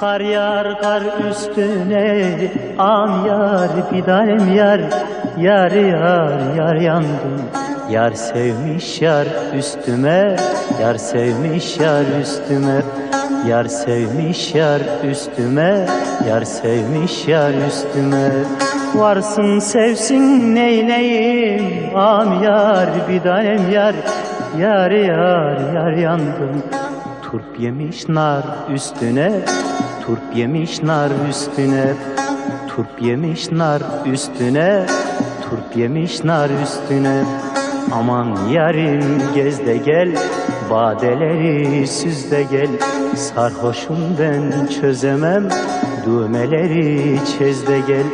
Kar yağar kar üstüne am yar fidanem yar Yar yar yar yandım. Yar sevmiş yar üstüme Yar sevmiş yar üstüme Yar sevmiş yar üstüme Yar sevmiş yar üstüme. Varsın sevsin neyleyim Am yar fidanem yar Yar yar yar yandım. Turp yemiş nar üstüne Turp yemiş nar üstüne Turp yemiş nar üstüne Turp yemiş nar üstüne. Aman yarim gez de gel Badeleri süz de gel. Sarhoşum ben çözemem Düğmeleri çez de gel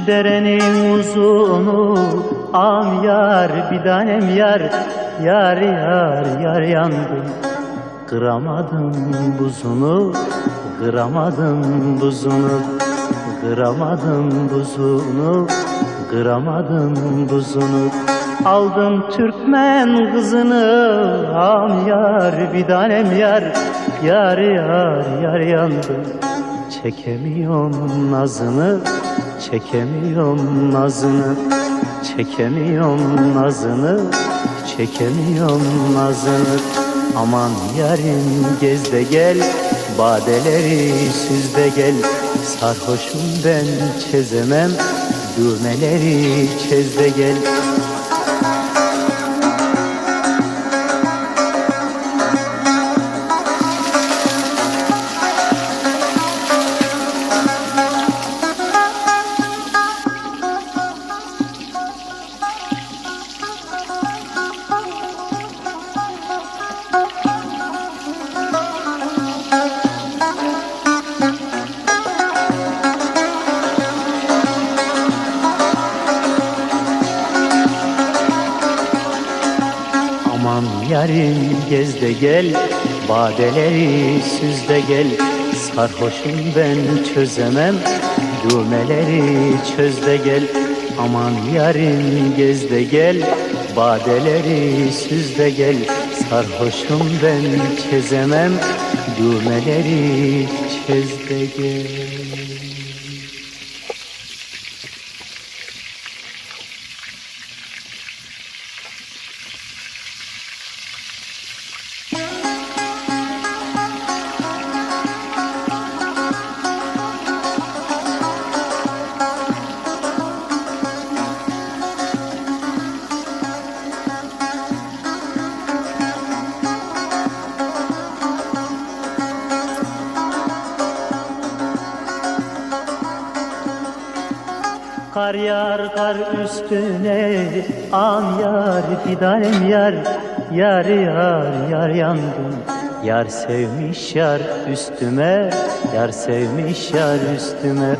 Şu derenin uzunu am yar bir tanem yar Yar yar yar yandım Kıramadım buzunu Kıramadım buzunu Kıramadım buzunu Kıramadım buzunu. Aldım Türkmen kızını Am yar bir tanem yar Yar yar yar yandım Çekemiyorum nazını Çekemiyorum nazını Çekemiyorum nazını Çekemiyorum nazını. Aman yarim gez de gel Badeleri süz de gel. Sarhoşum ben çezemem Düğmeleri çez de gel yarim gez de gel Badeleri süz de gel. Sarhoşum ben çözemem Düğmeleri çöz de gel. Aman yarim gez de gel Badeleri süz de gel. Sarhoşum ben çözemem Düğmeleri çöz de gel Kar yağar kar üstüne am yar fidanem yar Yar yar yar yandım. Yar sevmiş yar üstüme Yar sevmiş yar üstüme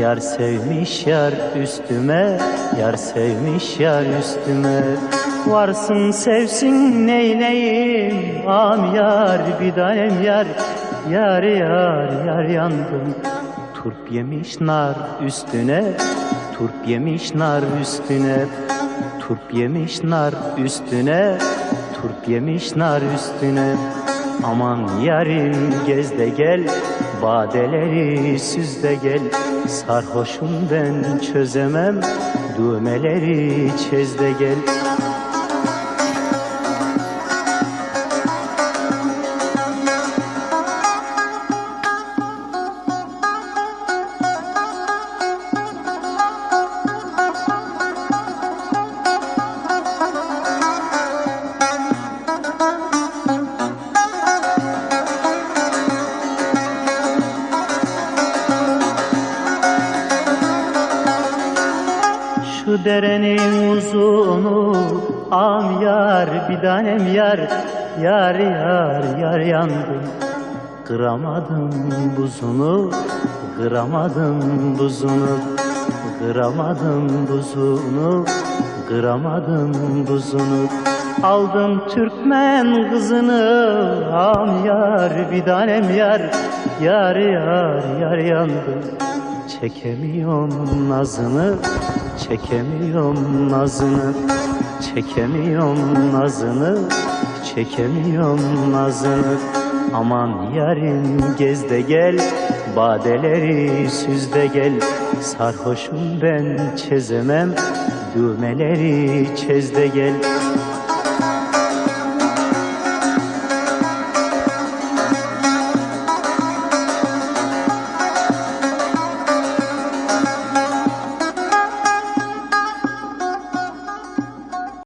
Yar sevmiş yar üstüme Yar sevmiş yar üstüme. Varsın sevsin neyleyim Am yar fidanem yar Yar yar yar yandım. Turp yemiş nar üstüne Turp yemiş nar üstüne Turp yemiş nar üstüne Turp yemiş nar üstüne. Aman yarim gez de gel Badeleri süz de gel. Sarhoşum ben çözemem Düğmeleri çez de gel derenin uzunu am yar bir tanem yar Yar yar yar yandım Kıramadım buzunu Kıramadım buzunu Kıramadım buzunu Kıramadım buzunu. Aldım Türkmen kızını Am yar bir tanem yar Yar yar yar yandım Çekemiyorum nazını Çekemiyorum nazını Çekemiyorum nazını Çekemiyorum nazını. Aman yarim gez de gel Badeleri süz de gel. Sarhoşum ben çözemem Düğmeleri çöz de gel